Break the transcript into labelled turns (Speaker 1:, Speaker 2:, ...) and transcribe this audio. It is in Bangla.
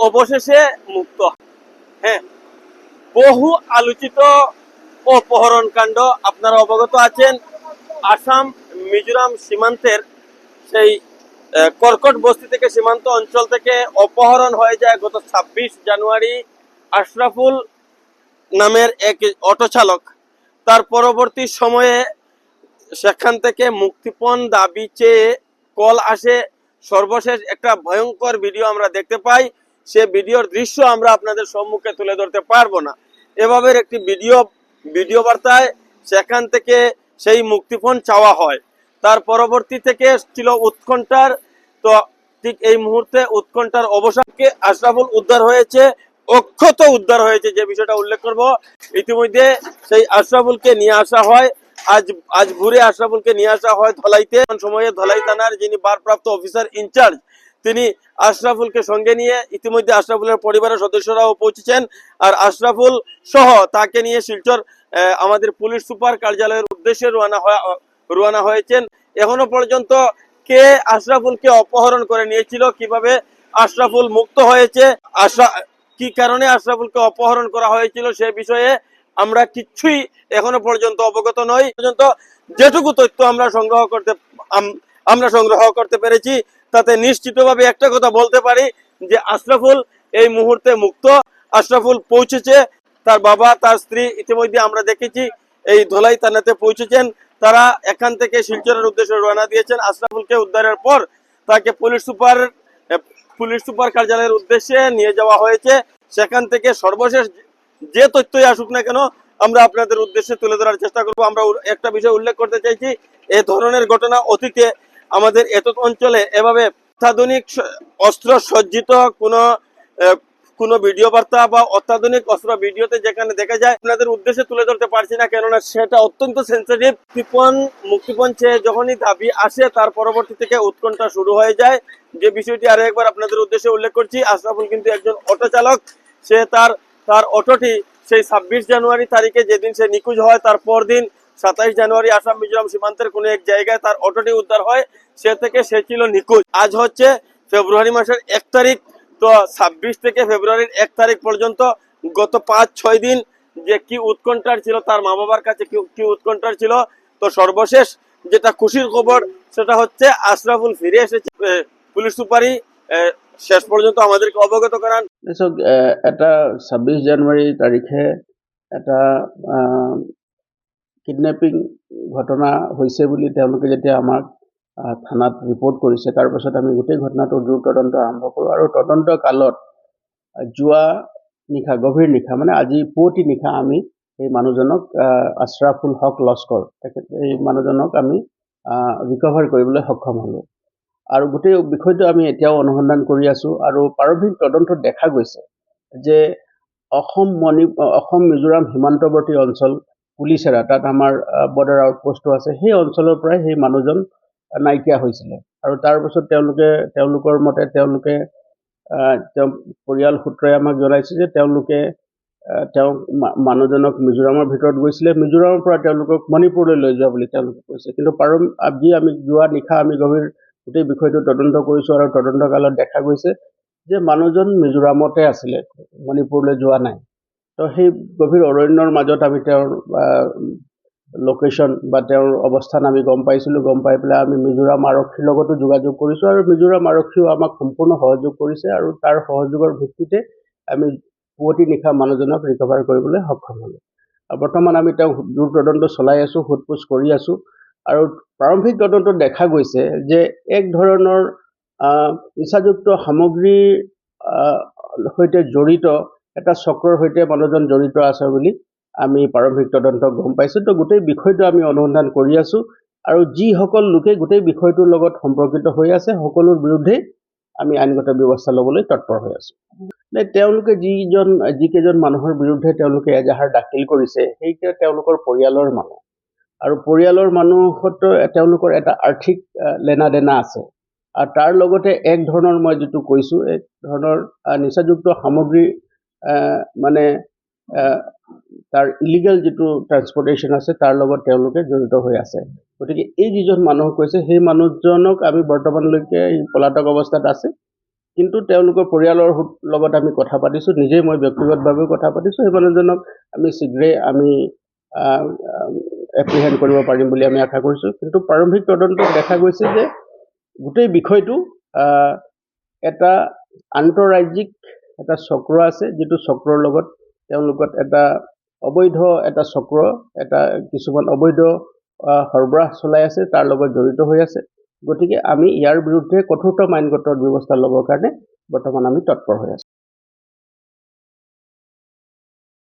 Speaker 1: অবশেষে মুক্ত হ্যাঁ। বহু আলোচিত অপহরণ কাণ্ড আপনারা অবগত আছেন। আসাম, মিজোরাম সীমান্তের সেই কর্কট বস্তি থেকে সীমান্ত অঞ্চল থেকে অপহরণ হয়ে যায় গত ছাব্বিশ জানুয়ারি আশরাফুল নামের এক অটো চালক। তার পরবর্তী সময়ে সেখান থেকে মুক্তিপণ দাবি চেয়ে কল আসে। সর্বশেষ একটা ভয়ঙ্কর ভিডিও আমরা দেখতে পাই। সে ভিডিওর দৃশ্য আমরা আপনাদের সম্মুখে তুলে ধরতে পারব না। এভাবে একটি ভিডিও ভিডিও বার্তায় সেখান থেকে সেই মুক্তিপণ চাওয়া হয়। তার পরবর্তী থেকে ছিল উৎকণ্ঠার, তো ঠিক এই মুহূর্তে উৎকণ্ঠার অবসাদকে আশরাফুল উদ্ধার হয়েছে, অক্ষত উদ্ধার হয়েছে যে বিষয়টা উল্লেখ করব। ইতিমধ্যে সেই আশরাফুলকে নিয়ে আসা হয়। আজ আজ ভোরে আশরাফুলকে নিয়ে আসা হয় ধলাইতে। সময়ে ধলাই থানার যিনি ভারপ্রাপ্ত অফিসার ইনচার্জ তিনি আশরাফুলকে সঙ্গে নিয়ে ইতিমধ্যে আশরাফুলের পরিবারের সদস্যরাও পৌঁছেছেন। আর আশরাফুল সহ তাকে নিয়ে শিলচর আমাদের পুলিশ সুপার কার্যালয়ের উদ্দেশ্যে রওনা হয় রওনা হয়েছেন। এখনও পর্যন্ত কে আশরাফুলকে অপহরণ করে নিয়েছিল, কীভাবে আশরাফুল মুক্ত হয়েছে, আশরা, কি কারণে আশরাফুলকে অপহরণ করা হয়েছিল সে বিষয়ে আমরা কিচ্ছুই এখনও পর্যন্ত অবগত নই। পর্যন্ত যেটুকু তথ্য আমরা সংগ্রহ করতে আমরা সংগ্রহ করতে পেরেছি। তাতে নিশ্চিতভাবে একটা কথা বলতে পারি যে আশরাফুল এই মুহূর্তে মুক্ত। আশরাফুল পৌঁছেছে। তার বাবা, তার স্ত্রী ইতিমধ্যে আমরা দেখেছি এই ধলাই থানাতে পৌঁছেছেন। তারা এখান থেকে শিলচরের উদ্দেশ্যে রওনা দিয়েছেন। আশরাফুলকে উদ্ধারের পর তাকে পুলিশ সুপার পুলিশ সুপার কার্যালয়ের উদ্দেশ্যে নিয়ে যাওয়া হয়েছে। সেখান থেকে সর্বশেষ যে তথ্যই আসুক না কেন, আমরা আপনাদের উদ্দেশ্যে তুলে ধরার চেষ্টা করব। আমরা একটা বিষয় উল্লেখ করতে চাইছি, এ ধরনের ঘটনা অতীতে আমাদের এত অঞ্চলে এভাবে অত্যাধুনিক অস্ত্র সজ্জিত কোনো কোনো ভিডিও বার্তা বা অত্যাধুনিক অস্ত্র ভিডিওতে যেখানে দেখা যায়, আপনাদের উদ্দেশ্যে তুলে ধরতে পারছি না, কেননা সেটা অত্যন্ত সেন্সিটিভ মুক্তিপণ মুক্তিপণ চেয়ে যখনই দাবি আসে, তার পরবর্তী থেকে উৎকণ্ঠা শুরু হয়ে যায়। যে বিষয়টি আরও একবার আপনাদের উদ্দেশ্যে উল্লেখ করছি, আশরাফুল কিন্তু একজন অটো চালক। সে তার তার অটোটি সেই ছাব্বিশ জানুয়ারি তারিখে যেদিন সে নিখোঁজ হয়, তার পরদিন সাতাইশ জানুয়ারি আসাম মিজোরাম সীমান্তের কোনো এক জায়গায় তার অটোটি উদ্ধার হয়, সে থেকে সে ছিল নিখোঁজ। আজ হচ্ছে ফেব্রুয়ারি মাসের এক তারিখ, তো ছাব্বিশ থেকে ফেব্রুয়ারির এক তারিখ পর্যন্ত গত পাঁচ, ছয় দিন যে কি উৎকণ্ঠার ছিল, তার মা বাবার কাছে কি উৎকণ্ঠার ছিল, তো সর্বশেষ যেটা খুশির খবর, সেটা হচ্ছে আশরাফুল ফিরে এসেছে পুলিশ সুপারি শেষ পর্যন্ত আমাদেরকে অবগত করান।
Speaker 2: এটা ছাব্বিছ জানুৱাৰী তাৰিখে এটা কিডনেপিং ঘটনা হৈছে বুলি তেওঁলোকে যেতিয়া আমাক থানাত ৰিপৰ্ট কৰিছে তাৰপাছত আমি গোটেই ঘটনাটো দ্ৰুত তদন্ত আৰম্ভ কৰোঁ। আৰু তদন্ত কালত যোৱা নিশা গভীৰ নিশা মানে আজি পুৱতি নিশা আমি এই মানুহজনক আশ্ৰাফুল হক লস্কৰ তেখেত এই মানুহজনক আমি ৰিকভাৰ কৰিবলৈ সক্ষম হ'লোঁ। আৰু গোটেই বিষয়টো আমি এতিয়াও অনুসন্ধান কৰি আছোঁ। আৰু প্ৰাৰম্ভিক তদন্তত দেখা গৈছে যে অসম মণি অসম মিজোৰাম সীমান্তৱৰ্তী অঞ্চল পুলিচেৰা তাত আমাৰ বৰ্ডাৰ আউটপোষ্টো আছে সেই অঞ্চলৰ পৰাই সেই মানুহজন নাইকিয়া হৈছিলে। আৰু তাৰপাছত তেওঁলোকে তেওঁলোকৰ মতে তেওঁলোকে তেওঁ পৰিয়াল সূত্ৰই আমাক জনাইছে যে তেওঁলোকে তেওঁ মানুহজনক মিজোৰামৰ ভিতৰত গৈছিলে। মিজোৰামৰ পৰা তেওঁলোকক মণিপুৰলৈ লৈ যোৱা বুলি তেওঁলোকে কৈছে। কিন্তু পাৰম আজি আমি যোৱা নিশা আমি গভীৰ গোটেই বিষয়টো তদন্ত কৰিছোঁ আৰু তদন্ত কালত দেখা গৈছে যে মানুহজন মিজোৰামতে আছিলে মণিপুৰলৈ যোৱা নাই। তো সেই গভীৰ অৰণ্যৰ মাজত আমি তেওঁৰ লোকেশ্যন বা তেওঁৰ অৱস্থান আমি গম পাইছিলোঁ। গম পাই পেলাই আমি মিজোৰাম আৰক্ষীৰ লগতো যোগাযোগ কৰিছোঁ আৰু মিজোৰাম আৰক্ষীও আমাক সম্পূৰ্ণ সহযোগ কৰিছে আৰু তাৰ সহযোগৰ ভিত্তিতে আমি পুৱতি নিশা মানুহজনক ৰিকভাৰ কৰিবলৈ সক্ষম হ'লোঁ। আৰু বৰ্তমান আমি তেওঁক দূৰ তদন্ত চলাই আছোঁ সোধ পোছ কৰি আছোঁ আৰু প্ৰাৰম্ভিক তদন্তত দেখা গৈছে যে এক ধৰণৰ নিচাযুক্ত সামগ্ৰীৰ সৈতে জড়িত এটা চক্ৰৰ সৈতে মানুহজন জড়িত আছে বুলি আমি প্ৰাৰম্ভিক তদন্ত গম পাইছোঁ। তো গোটেই বিষয়টো আমি অনুসন্ধান কৰি আছোঁ আৰু যিসকল লোকে গোটেই বিষয়টোৰ লগত সম্পৰ্কিত হৈ আছে সকলোৰ বিৰুদ্ধে আমি আইনগত ব্যৱস্থা ল'বলৈ তৎপৰ হৈ আছোঁ। নে তেওঁলোকে যিজন যিকেইজন মানুহৰ বিৰুদ্ধে তেওঁলোকে এজাহাৰ দাখিল কৰিছে সেইকেইটা তেওঁলোকৰ পৰিয়ালৰ মানুহ। আৰু পৰিয়ালৰ মানুহতো তেওঁলোকৰ এটা আৰ্থিক লেনা দেনা আছে। আৰু তাৰ লগতে এক ধৰণৰ মই যিটো কৈছোঁ এক ধৰণৰ নিচাযুক্ত সামগ্ৰী মানে তাৰ ইলিগেল যিটো ট্ৰান্সপৰ্টেশ্যন আছে তাৰ লগত তেওঁলোকে জড়িত হৈ আছে। গতিকে এই যিজন মানুহ কৈছে সেই মানুহজনক আমি বৰ্তমানলৈকে পলাতক অৱস্থাত আছে। কিন্তু তেওঁলোকৰ পৰিয়ালৰ লগত আমি কথা পাতিছোঁ নিজেই মই ব্যক্তিগতভাৱেও কথা পাতিছোঁ। সেই মানুহজনক আমি শীঘ্ৰেই আমি এপ্ৰিহেণ্ড কৰিব পাৰিম বুলি আমি আশা কৰিছোঁ। কিন্তু প্ৰাৰম্ভিক তদন্তত দেখা গৈছে যে গোটেই বিষয়টো এটা আন্তঃৰাজ্যিক এটা চক্ৰ আছে যিটো চক্ৰৰ লগত তেওঁলোকত এটা অবৈধ এটা চক্ৰ এটা কিছুমান অবৈধ সৰবৰাহ চলাই আছে তাৰ লগত জড়িত হৈ আছে। গতিকে আমি ইয়াৰ বিৰুদ্ধে কঠোৰতম আইনগত ব্যৱস্থা ল'বৰ কাৰণে বৰ্তমান আমি তৎপৰ হৈ আছোঁ।